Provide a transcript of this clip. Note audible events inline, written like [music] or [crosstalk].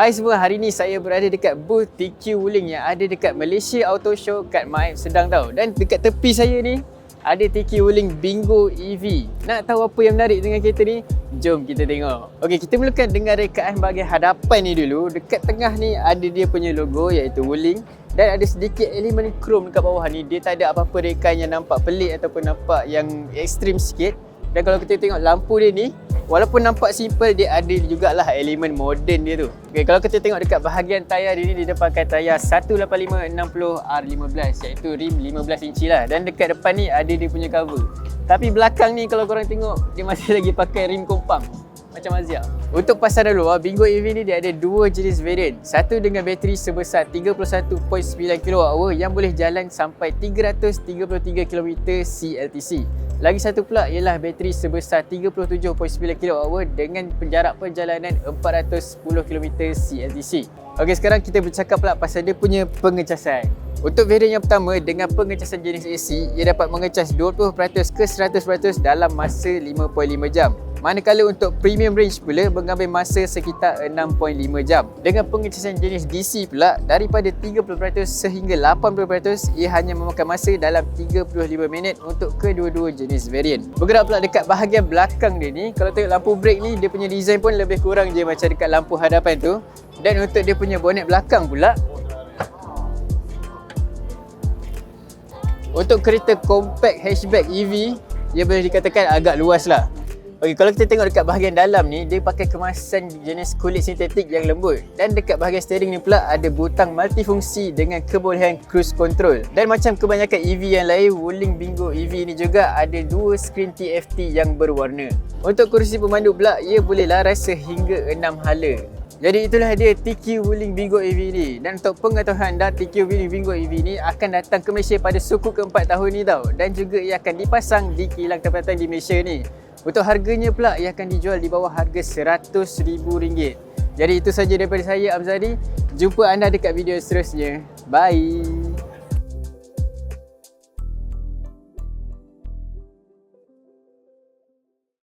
Hai semua, hari ni saya berada dekat booth TQ Wuling yang ada dekat Malaysia Auto Show kat Maib Sedang tau. Dan dekat tepi saya ni ada TQ Wuling Bingo EV. Nak tahu apa yang menarik dengan kereta ni? Jom kita tengok. Okey, kita mulakan dengan rekaan bahagian hadapan ni dulu. Dekat tengah ni ada dia punya logo iaitu Wuling dan ada sedikit elemen chrome dekat bawah ni. Dia tak ada apa-apa rekaan yang nampak pelik ataupun nampak yang ekstrim sikit. Dan kalau kita tengok lampu dia ni, walaupun nampak simple dia ada jugalah elemen moden dia tu. Okey, kalau kita tengok dekat bahagian tayar dia ni dia pakai tayar 185 60 R15 iaitu rim 15 inci lah dan dekat depan ni ada dia punya cover. Tapi belakang ni kalau korang tengok dia masih [laughs] lagi pakai rim kompang macam Azia. Untuk pasaran luar, Bingo EV ni dia ada dua jenis variant. Satu dengan bateri sebesar 31.9 kWh yang boleh jalan sampai 333 km CLTC. Lagi satu pula ialah bateri sebesar 37.9 kWh dengan penjarak perjalanan 410 km CLTC. Okey, sekarang kita bercakap pula pasal dia punya pengecasan. Untuk varian yang pertama dengan pengecasan jenis AC, ia dapat mengecas 20% ke 100% dalam masa 5.5 jam. Manakala untuk premium range pula mengambil masa sekitar 6.5 jam. Dengan pengecasan jenis DC pula daripada 30% sehingga 80% ia hanya memakan masa dalam 35 minit untuk kedua-dua jenis variant. Bergerak pula dekat bahagian belakang dia ni, kalau tengok lampu brake ni dia punya design pun lebih kurang je macam dekat lampu hadapan tu. Dan untuk dia punya bonnet belakang pula Untuk kereta compact hatchback EV, ia boleh dikatakan agak luas lah. Okey, kalau kita tengok dekat bahagian dalam ni, dia pakai kemasan jenis kulit sintetik yang lembut. Dan dekat bahagian steering ni pula ada butang multifungsi dengan kebolehan cruise control. Dan macam kebanyakan EV yang lain, Wuling Bingo EV ni juga ada dua skrin TFT yang berwarna. Untuk kursi pemandu pula, ia boleh laras sehingga 6 hala. Jadi itulah dia TQ Wuling Bingo EV ni Dan untuk pengetahuan anda TQ Wuling Bingo EV ni akan datang ke Malaysia pada suku keempat tahun ni tau Dan juga ia akan dipasang di kilang tempatan di Malaysia ni Untuk harganya pula ia akan dijual di bawah harga RM100,000 Jadi itu saja daripada saya Amzadi. Jumpa anda dekat video seterusnya. Bye